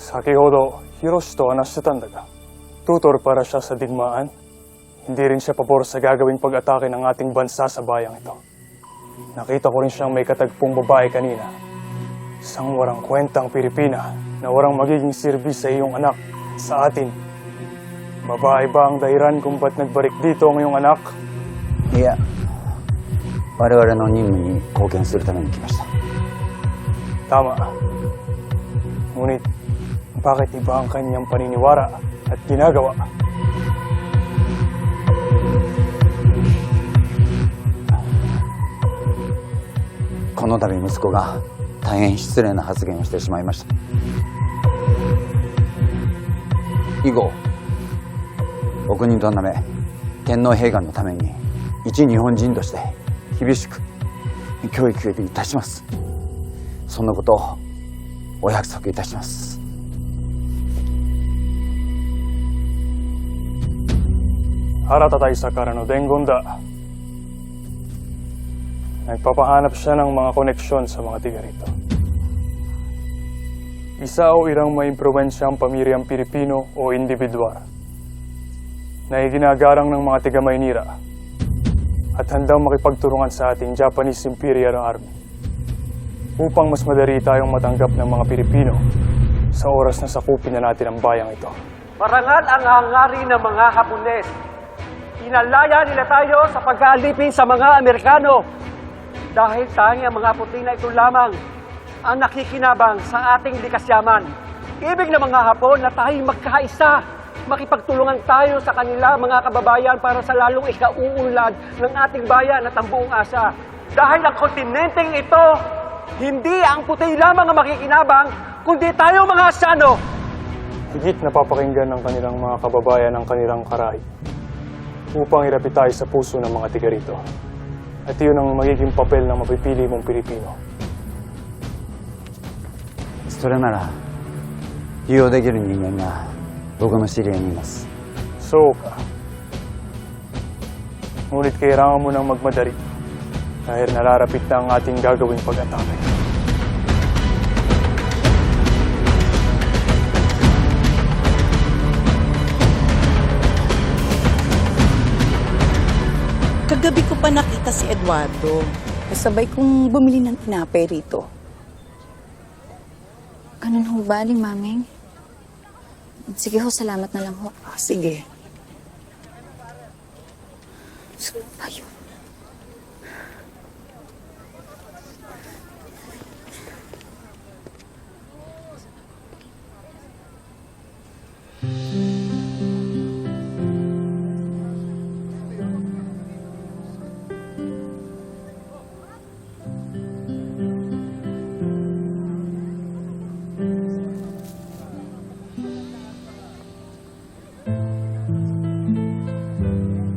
先ほど、ヒロシと話してたんだが、tutor para siya sa digmaan. Hindi rin siya pabor sa gagawing pag-atake ng ating bansa sa bayang ito. Nakita ko rin siyang may katagpong babae kanina. Isang warang kwentang Pilipina na warang magiging sirbi sa iyong anak, sa atin. Babae ba ang dahiran kung ba't nagbalik dito ang iyong anak? いや我々の任務に貢献するために来ました Tama. Ngunit, bakit iba ang kanyang paniniwara at ginagawa? この度息子が大変失礼な発言をしてしまいました。以後お国となめ天皇陛下のために一日本人として厳しく教育いたします。そのことをお約束いたします。Harata tayo sa Karano Dengonda. Nagpapahanap siya ng mga koneksyon sa mga tiga rito. Isa o irang may impluensyang pamilyang Pilipino o individual na iginagarang ng mga tiga Maynira at handang makipagturungan sa ating Japanese Imperial Army upang mas madali tayong matanggap ng mga Pilipino sa oras na sakupin na natin ang bayang ito. Marangal ang hangarin ng mga Hapones. Inalaya nila tayo sa pag-aalipin sa mga Amerikano. Dahil tanging ang mga puti na ito lamang ang nakikinabang sa ating likas yaman. Ibig ng mga Hapon na tayo magkaisa. Makipagtulungan tayo sa kanila mga kababayan para sa lalong ikauunlad ng ating bayan at ang buong asa. Dahil ang kontinenteng ito, hindi ang puti lamang ang makikinabang, kundi tayo mga Asyano. Higit napapakinggan ng kanilang mga kababayan ang kanilang karahi upang irapit tayo sa puso ng mga tiga rito. At iyon ang magiging papel ng mapipili mong Pilipino. それなら利用できる人間が僕の知り合いにいます So ka. Ngunit kailangan mo nang magmadali dahil nararapit na ang ating gagawing pag-atake. Kagabi ko pa nakita si Eduardo. Kasabay kong bumili ng tinapay rito. Ganun ho ba, Aling? Sige ho, salamat na lang ho. Ah, sige. Ayun.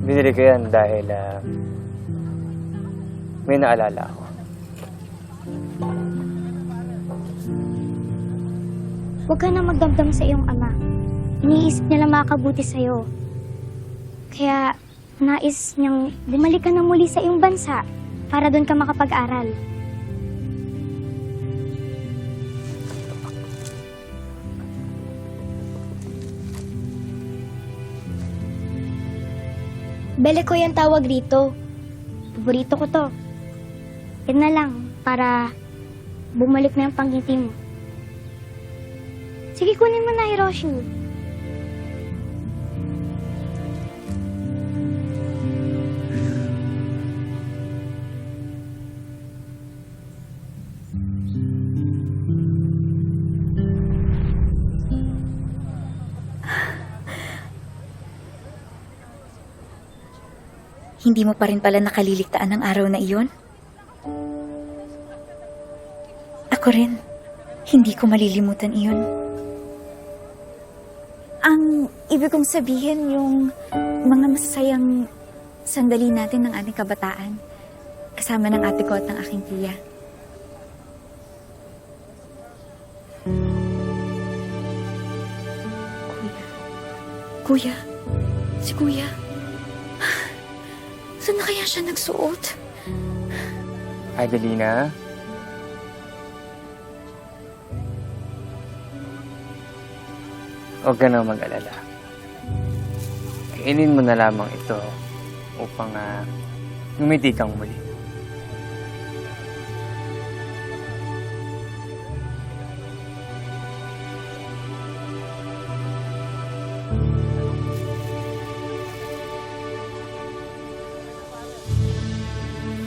Binili ko yan dahil ah, may naalala ako. Huwag ka na magdamdam sa iyong ama. Iniisip niya lang makakabuti sa'yo. Kaya nais niyang bumalik ka na muli sa iyong bansa para doon ka makapag-aral. Bele ko yung tawag rito. Paborito ko to. Yan na lang, para bumalik na yung pangiti mo. Sige, kunin mo na, Hiroshi. Hindi mo pa rin pala nakaliligtaan ng araw na iyon? Ako rin. Hindi ko malilimutan iyon. Ang ibig kong sabihin yung mga masasayang sandali natin ng ating kabataan. Kasama ng ate ko at ng aking tiya. Kuya. Kuya. Si Kuya. Saan na kaya siya nagsuot? Adelina, Huwag ka na mag-alala. Kainin mo na lamang ito upang uh, ngumiti kang muli.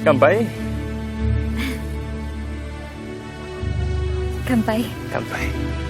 Kampay? Kampay. Kampay.